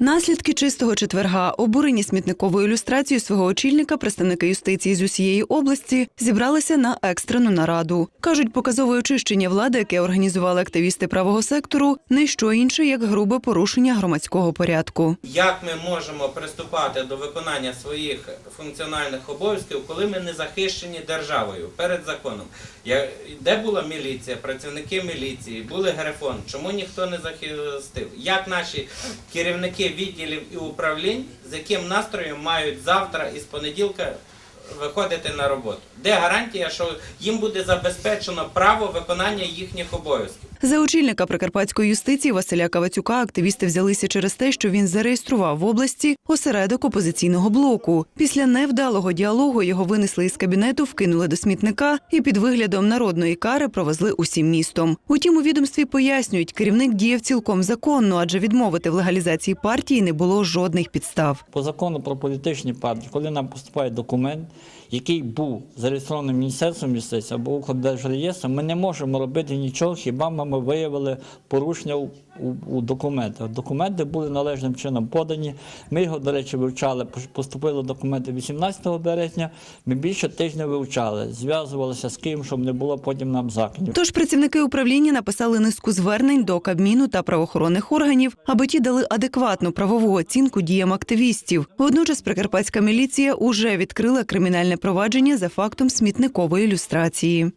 Наслідки чистого четверга, обурені смітниковою ілюстрацією свого очільника, представники юстиції з усієї області зібралися на екстрену нараду. кажуть, показове очищення влади, яке організували активісти правого сектору, не що інше, як грубе порушення громадського порядку. Як ми можемо приступати до виконання своїх функціональних обов'язків, коли ми не захищені державою перед законом? Де була міліція, працівники міліції, були грифон? Чому ніхто не захистив? Як наші керівники відділів і управлінь, з яким настроєм мають завтра із понеділка виходити на роботу? Де гарантія, що їм буде забезпечено право виконання їхніх обов'язків? За очільника прикарпатської юстиції Василя Кавацюка активісти взялися через те, що він зареєстрував в області осередок опозиційного блоку. Після невдалого діалогу його винесли із кабінету, вкинули до смітника і під виглядом народної кари провезли усім містом. Утім, у відомстві пояснюють, керівник діяв цілком законно, адже відмовити в легалізації партії не було жодних підстав. По закону про політичні партії, коли нам поступає документ, який був зареєстрований Міністерством юстиції або Укрдержреєстром, ми не можемо робити нічого, хіба ми виявили порушення у, у, у документах. Документи були належним чином подані. Ми його, до речі, вивчали. Поступили документи 18 березня. Ми більше тижня вивчали, зв'язувалися з ким, щоб не було потім нам закинів. Тож працівники управління написали низку звернень до Кабміну та правоохоронних органів, аби ті дали адекватну правову оцінку діям активістів. Водночас прикарпатська міліція уже відкрила кримінальне провадження за фактом смітникової ілюстрації.